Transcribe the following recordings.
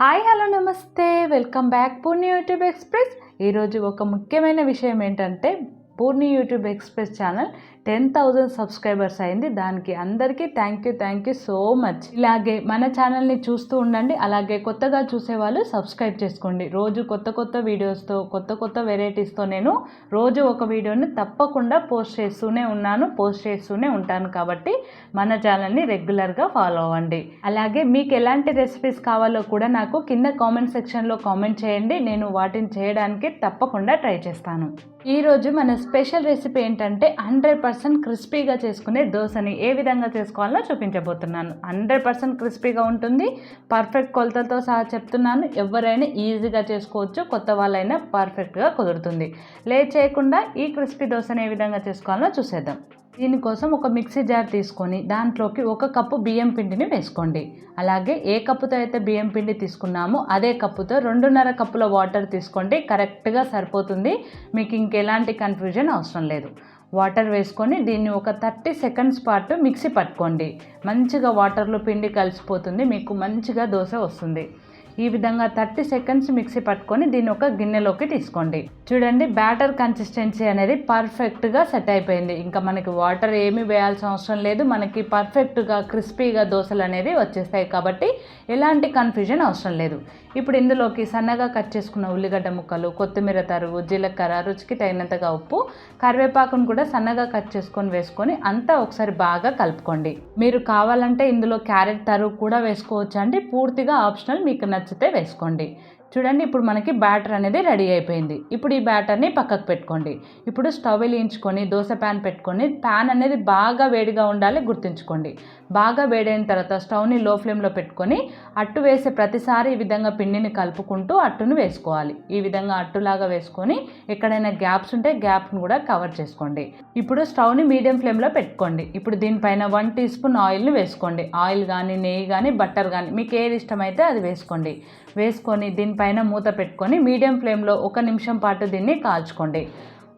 Hi hello నమస్తే. Welcome back Poorni YouTube express. ఈరోజు ఒక ముఖ్యమైన విషయం ఏంటంటే Poorni YouTube express channel ten thousand subscribers అయింది. దానికి అందరికీ thank you thank you so much ఇలాగే మన ఛానల్ని చూస్తూ ఉండండి. అలాగే కొత్తగా చూసేవాళ్ళు సబ్స్క్రైబ్ చేసుకోండి. రోజు కొత్త కొత్త వీడియోస్తో కొత్త కొత్త వెరైటీస్తో నేను రోజు ఒక వీడియోని తప్పకుండా పోస్ట్ చేస్తూనే ఉన్నాను పోస్ట్ చేస్తూనే ఉంటాను కాబట్టి మన ఛానల్ని రెగ్యులర్గా ఫాలో అవ్వండి. అలాగే మీకు ఎలాంటి రెసిపీస్ కావాలో కూడా నాకు కింద కామెంట్ సెక్షన్లో కామెంట్ చేయండి. నేను వాటిని చేయడానికి తప్పకుండా ట్రై చేస్తాను. ఈరోజు మన స్పెషల్ రెసిపీ ఏంటంటే హండ్రెడ్ పర్సెంట్ క్రిస్పీగా చేసుకునే దోశని ఏ విధంగా చేసుకోవాలో చూపించబోతున్నాను. హండ్రెడ్ పర్సెంట్ క్రిస్పీగా ఉంటుంది. పర్ఫెక్ట్ కొలతలతో సహా చెప్తున్నాను. ఎవరైనా ఈజీగా చేసుకోవచ్చు. కొత్త వాళ్ళైనా పర్ఫెక్ట్గా కుదురుతుంది. లే చేయకుండా ఈ క్రిస్పీ దోశని ఏ విధంగా చేసుకోవాలో చూసేద్దాం. దీనికోసం ఒక మిక్సీ జార్ తీసుకొని దాంట్లోకి ఒక కప్పు బియ్యం పిండిని వేసుకోండి. అలాగే ఏ కప్పుతో అయితే బియ్యం పిండి తీసుకున్నామో అదే కప్పుతో రెండున్నర కప్పుల వాటర్ తీసుకోండి. కరెక్ట్గా సరిపోతుంది. మీకు ఇంకెలాంటి కన్ఫ్యూజన్ అవసరం లేదు. వాటర్ వేసుకొని దీన్ని ఒక థర్టీ సెకండ్స్ పాటు మిక్సీ పట్టుకోండి. మంచిగా వాటర్లో పిండి కలిసిపోతుంది. మీకు మంచిగా దోశ వస్తుంది. ఈ విధంగా థర్టీ సెకండ్స్ మిక్సీ పట్టుకొని దీన్ని ఒక గిన్నెలోకి తీసుకోండి. చూడండి బ్యాటర్ కన్సిస్టెన్సీ అనేది పర్ఫెక్ట్గా సెట్ అయిపోయింది. ఇంకా మనకి వాటర్ ఏమీ వేయాల్సిన అవసరం లేదు. మనకి పర్ఫెక్ట్గా క్రిస్పీగా దోశలు అనేది వచ్చేస్తాయి కాబట్టి ఎలాంటి కన్ఫ్యూజన్ అవసరం లేదు. ఇప్పుడు ఇందులోకి సన్నగా కట్ చేసుకున్న ఉల్లిగడ్డ ముక్కలు కొత్తిమీర తరుగు జీలకర్ర రుచికి తగినంతగా ఉప్పు కరివేపాకును కూడా సన్నగా కట్ చేసుకొని వేసుకొని అంతా ఒకసారి బాగా కలుపుకోండి. మీరు కావాలంటే ఇందులో క్యారెట్ తరుగు కూడా వేసుకోవచ్చు అండి పూర్తిగా ఆప్షనల్ మీకు నచ్చితే వేసుకోండి. చూడండి ఇప్పుడు మనకి బ్యాటర్ అనేది రెడీ అయిపోయింది. ఇప్పుడు ఈ బ్యాటర్ని పక్కకు పెట్టుకోండి. ఇప్పుడు స్టవ్ వెలిగించుకొని దోశ ప్యాన్ పెట్టుకొని ప్యాన్ అనేది బాగా వేడిగా ఉండాలి గుర్తుంచుకోండి. బాగా వేడైన తర్వాత స్టవ్ని లో ఫ్లేమ్లో పెట్టుకొని అట్టు వేసే ప్రతిసారి ఈ విధంగా పిండిని కలుపుకుంటూ అట్టును వేసుకోవాలి. ఈ విధంగా అట్టులాగా వేసుకొని ఎక్కడైనా గ్యాప్స్ ఉంటే గ్యాప్ను కూడా కవర్ చేసుకోండి. ఇప్పుడు స్టవ్ని మీడియం ఫ్లేమ్లో పెట్టుకోండి. ఇప్పుడు దీనిపైన వన్ టీ స్పూన్ ఆయిల్ని వేసుకోండి. ఆయిల్ కానీ నెయ్యి కానీ బట్టర్ కానీ మీకు ఏది ఇష్టమైతే అది వేసుకోండి. వేసుకొని దీనిపైన పైన మూత పెట్టుకొని మీడియం ఫ్లేమ్లో ఒక నిమిషం పాటు దీన్ని కాల్చుకోండి.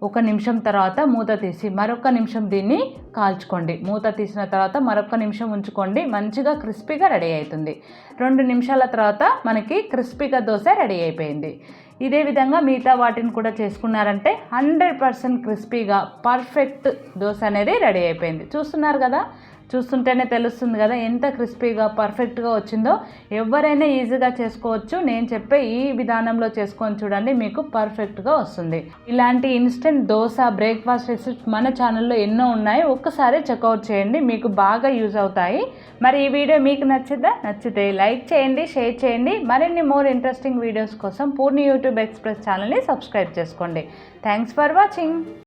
ఒక నిమిషం తర్వాత మూత తీసి మరొక నిమిషం దీన్ని కాల్చుకోండి. మూత తీసిన తర్వాత మరొక నిమిషం ఉంచుకోండి. మంచిగా క్రిస్పీగా రెడీ అవుతుంది. రెండు నిమిషాల తర్వాత మనకి క్రిస్పీగా దోశ రెడీ అయిపోయింది. ఇదే విధంగా మిగతా వాటిని కూడా చేసుకున్నారంటే హండ్రెడ్ పర్సెంట్ క్రిస్పీగా పర్ఫెక్ట్ దోశ అనేది రెడీ అయిపోయింది. చూస్తున్నారు కదా? చూస్తుంటేనే తెలుస్తుంది కదా ఎంత క్రిస్పీగా పర్ఫెక్ట్గా వచ్చిందో. ఎవరైనా ఈజీగా చేసుకోవచ్చు. నేను చెప్పే ఈ విధానంలో చేసుకొని చూడండి మీకు పర్ఫెక్ట్గా వస్తుంది. ఇలాంటి ఇన్స్టెంట్ దోశ బ్రేక్ఫాస్ట్ రెసిపీ మన ఛానల్లో ఎన్నో ఉన్నాయి. ఒక్కసారి చెక్అవుట్ చేయండి మీకు బాగా యూజ్ అవుతాయి. మరి ఈ వీడియో మీకు నచ్చిద్దా? నచ్చితే లైక్ చేయండి షేర్ చేయండి. మరిన్ని మోర్ ఇంట్రెస్టింగ్ వీడియోస్ కోసం పూర్ణి యూట్యూబ్ ఎక్స్ప్రెస్ ఛానల్ని సబ్స్క్రైబ్ చేసుకోండి. Thanks for watching.